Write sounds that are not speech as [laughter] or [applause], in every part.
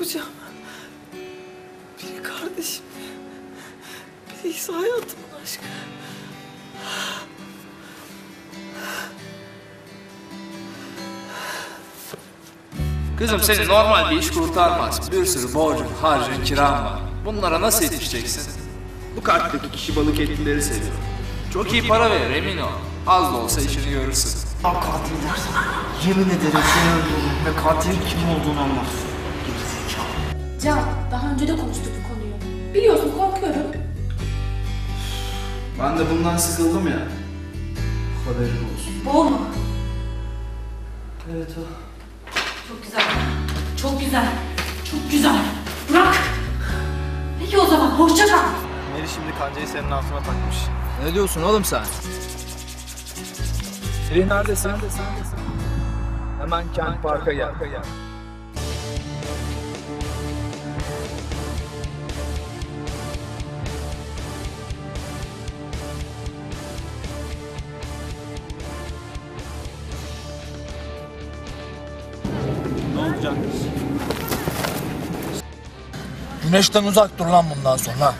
yapacağım? Biri kardeşim, biri ise hayatımın aşkı. Kızım seni normal bir iş kurtarmaz. Bir sürü borcun, harcın, kiran var. Bunlara nasıl yetişeceksin? Bu karttaki kişi balık etlileri seviyor. Çok iyi para verir emin ol. Az da olsa işini görürsün. Al katiller. Yemin ederim seni öldürürüm ve katilin kim olduğunu anlarsın. Can, daha önce de konuştuk bu konuyu. Biliyorsun korkuyorum. Ben de bundan sıkıldım ya. Haberin olsun. Mu? Evet o. Çok güzel. Çok güzel. Çok güzel. Bırak. Peki o zaman hoşça kal. Meri şimdi kancayı senin altına takmış. Ne diyorsun oğlum sen? Selin neredesin? Hemen Kent Park'a gel. Güneşten uzak dur lan bundan sonra.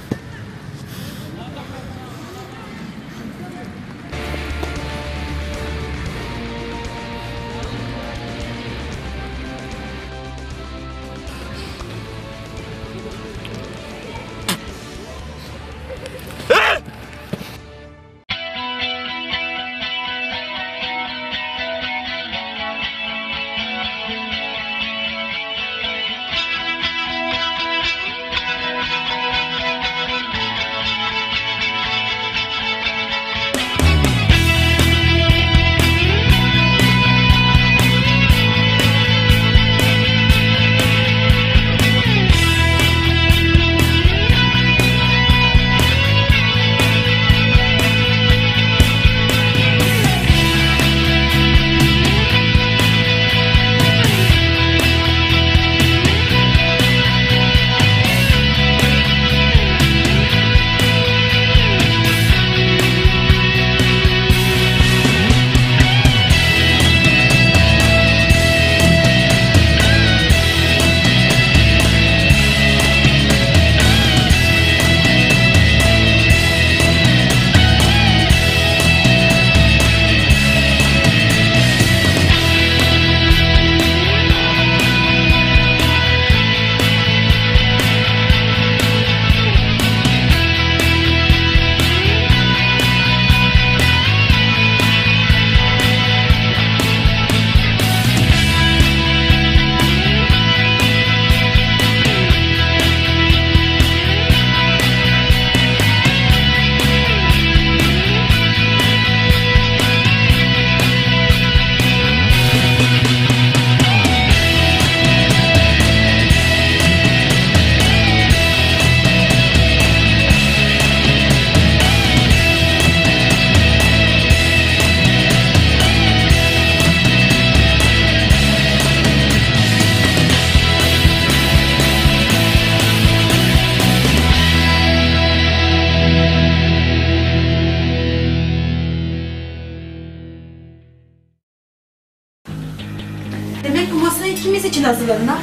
Hazırladın ha?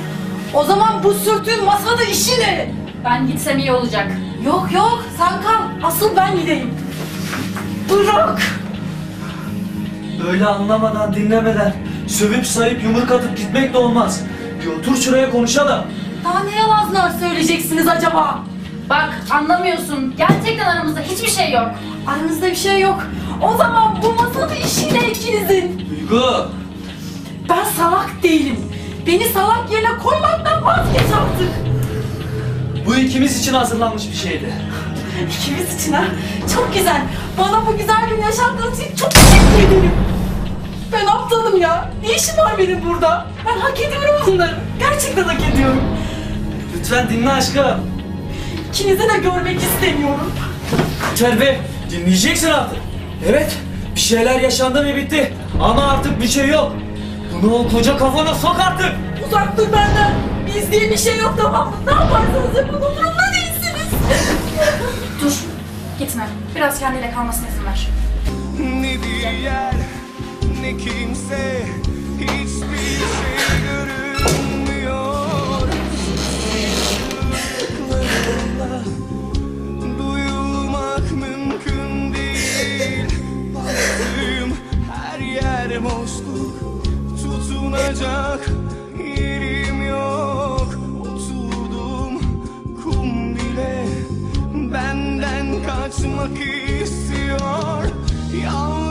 O zaman bu sürtüğün masada işi ne? Ben gitsem iyi olacak. Yok yok sen kal. Asıl ben gideyim. Bırak. Öyle anlamadan dinlemeden sövüp sayıp yumruk atıp gitmek de olmaz. Bir otur şuraya konuşalım. Daha ne yalanlar söyleyeceksiniz acaba? Bak anlamıyorsun. Gerçekten aramızda hiçbir şey yok. Aranızda bir şey yok. O zaman bu masada işi Beni salak yerine koymaktan vazgeç artık. Bu ikimiz için hazırlanmış bir şeydi. İkimiz için ha. Çok güzel. Bana bu güzel günü yaşattığınız için çok teşekkür ederim. Ben aptalım ya. Ne işim var benim burada? Ben hak ediyorum bunları. Gerçekten hak ediyorum. Lütfen dinle aşkım. İkinizi de görmek istemiyorum. Terbe dinleyeceksin artık. Evet bir şeyler yaşandı ve bitti. Ama artık bir şey yok. Bunu o koca kafana sok artık. Uzak dur benden. Biz diye bir şey yok tamam mı? Ne yaparsanız yapın umurumda değilsiniz. [laughs] Dur. Gitme. Biraz kendiyle kalmasına izin ver. Ne bir yer ne kimse hiçbir şey görünmüyor Kalacak yerim yok. Oturdum kum bile Benden kaçmak istiyor. Yalnız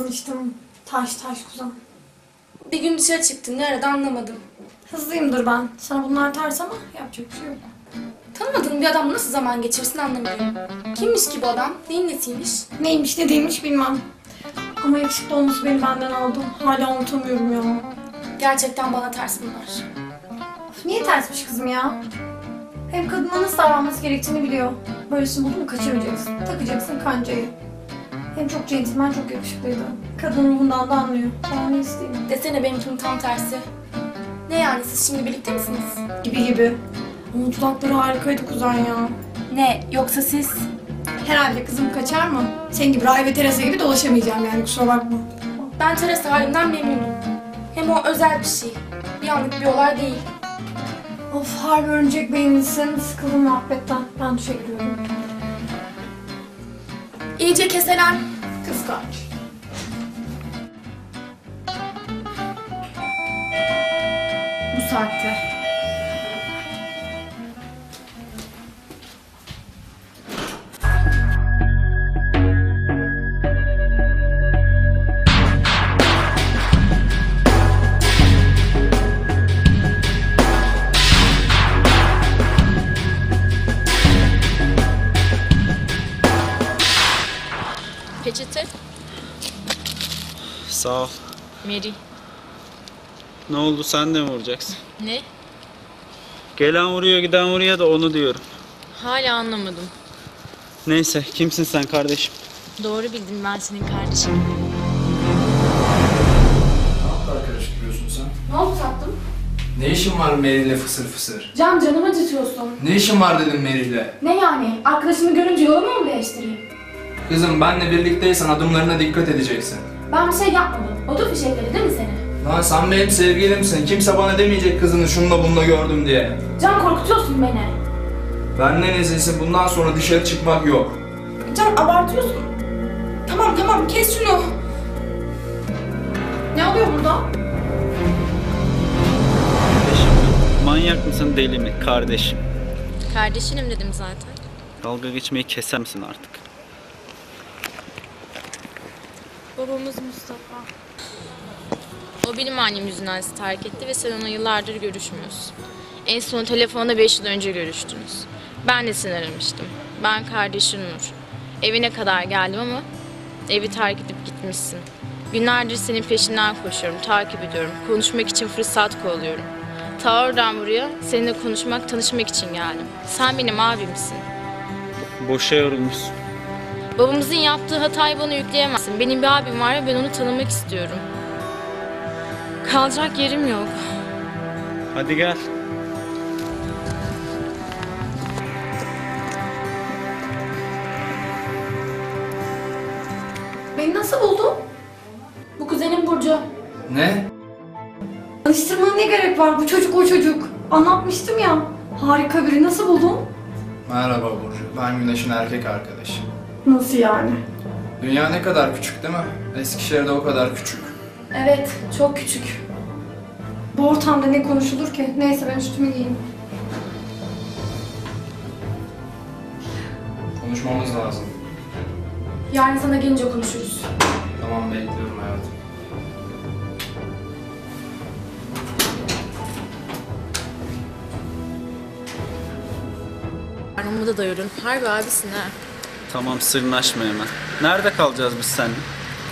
tanıştım. Taş taş kuzen. Bir gün dışarı çıktın. Nerede anlamadım. Hızlıyımdır ben. Sana bunlar ters ama yapacak bir şey yok. Tanımadığın bir adam nasıl zaman geçirsin anlamıyorum. Kimmiş ki bu adam? Neyin nesiymiş? Neymiş ne değilmiş bilmem. Ama yakışıklı olması beni benden aldı. Hala unutamıyorum ya. Gerçekten bana ters bunlar. Of, niye tersmiş kızım ya? Hem kadına nasıl davranması gerektiğini biliyor. Böylesini buldun mu kaçırmayacaksın. Takacaksın kancayı. Hem çok centilmen, çok yakışıklıydı. Kadın ruhundan da anlıyor. Daha ne isteyeyim? Desene benimkinin tam tersi. Ne yani siz şimdi birlikte misiniz? Gibi gibi. Dudakları harikaydı kuzen ya. Ne yoksa siz? Herhalde kızım kaçar mı? Senin gibi Ray ve Teresa gibi dolaşamayacağım yani kusura bakma. Ben Teresa halimden memnunum. Hem o özel bir şey. Bir anlık bir olay değil. Of harbi örümcek beyinlisin. Sıkıldım muhabbetten. Ben duşa giriyorum. İyice keselen. Kıskanç. Bu saatte. Sağ ol. Mary. Ne oldu sen de mi vuracaksın? Ne? Gelen vuruyor giden vuruyor da onu diyorum. Hala anlamadım. Neyse kimsin sen kardeşim? Doğru bildin ben senin kardeşin. Ne kadar karıştırıyorsun sen? Ne oldu tatlım? Ne işin var Mary'le fısır fısır? Can canımı acıtıyorsun. Ne işin var dedim Mary'le. Ne yani? Arkadaşımı görünce yolumu mu değiştireyim? Kızım benle birlikteysen adımlarına dikkat edeceksin. Ben bir şey yapmadım. O da fişekledi değil mi seni? Lan sen benim sevgilimsin. Kimse bana demeyecek kızını şununla bununla gördüm diye. Can korkutuyorsun beni. Benden izinsiz bundan sonra dışarı çıkmak yok. Can abartıyorsun. Tamam tamam kes şunu. Ne oluyor burada? Kardeşim Manyak mısın deli mi? Kardeşim. Kardeşinim dedim zaten. Dalga geçmeyi keser misin artık? Babamız Mustafa. O benim annem yüzünden sizi terk etti ve sen onunla yıllardır görüşmüyorsun. En son telefonda 5 yıl önce görüştünüz. Ben de seni aramıştım. Ben kardeşin Nur. Evine kadar geldim ama evi terk edip gitmişsin. Günlerdir senin peşinden koşuyorum, takip ediyorum. Konuşmak için fırsat kovalıyorum. Ta oradan buraya seninle konuşmak, tanışmak için geldim. Sen benim abimsin. Boşa yorulmuşsun. Babamızın yaptığı hatayı bana yükleyemezsin. Benim bir abim var ve ben onu tanımak istiyorum. Kalacak yerim yok. Hadi gel. Beni nasıl buldun? Bu kuzenin Burcu. Ne? Tanıştırmana ne gerek var? Bu çocuk o çocuk. Anlatmıştım ya. Harika biri. Nasıl buldun? Merhaba Burcu. Ben Güneş'in erkek arkadaşı. Nasıl yani? Dünya ne kadar küçük değil mi? Eskişehir'de o kadar küçük. Evet çok küçük. Bu ortamda ne konuşulur ki? Neyse ben üstümü giyeyim. Konuşmamız lazım. Yarın sana gelince konuşuruz. Tamam bekliyorum hayatım. Karnımı da doyurun. Harbi abisin ha. Tamam sırnaşma hemen. Nerede kalacağız biz seninle?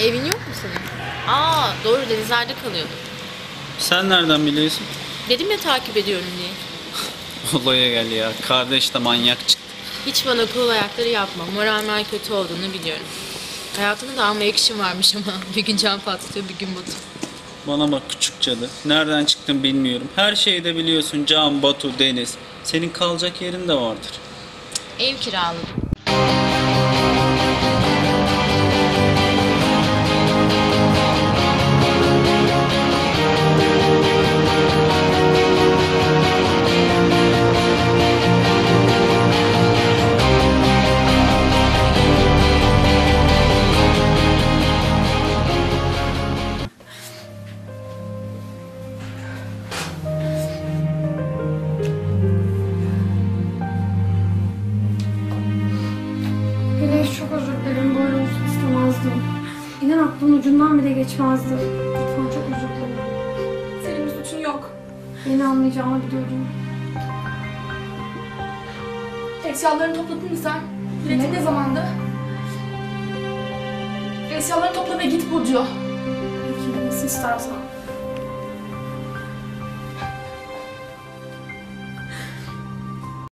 Evin yok mu senin? Aa doğru denizlerde kalıyordun. Sen nereden biliyorsun? Dedim ya takip ediyorum diye. [laughs] Olaya gel ya. Kardeş de manyak çıktı. Hiç bana kul ayakları yapma. Moralmen kötü olduğunu biliyorum. Hayatında da alma yakışım varmış ama. [laughs] Bir gün can patlatıyor, bir gün Batu. Bana bak küçük cadı. Nereden çıktın bilmiyorum. Her şeyi de biliyorsun. Can, Batu, Deniz. Senin kalacak yerin de vardır. Ev kiraladım. Geçmezdi. Lütfen çok özür dilerim. Senin bir suçun yok. Beni anlayacağını biliyorum. Eşyalarını topladın mı sen? Biletin ne zamandı? Eşyalarını topla ve git Burcu. Peki nasıl istersen.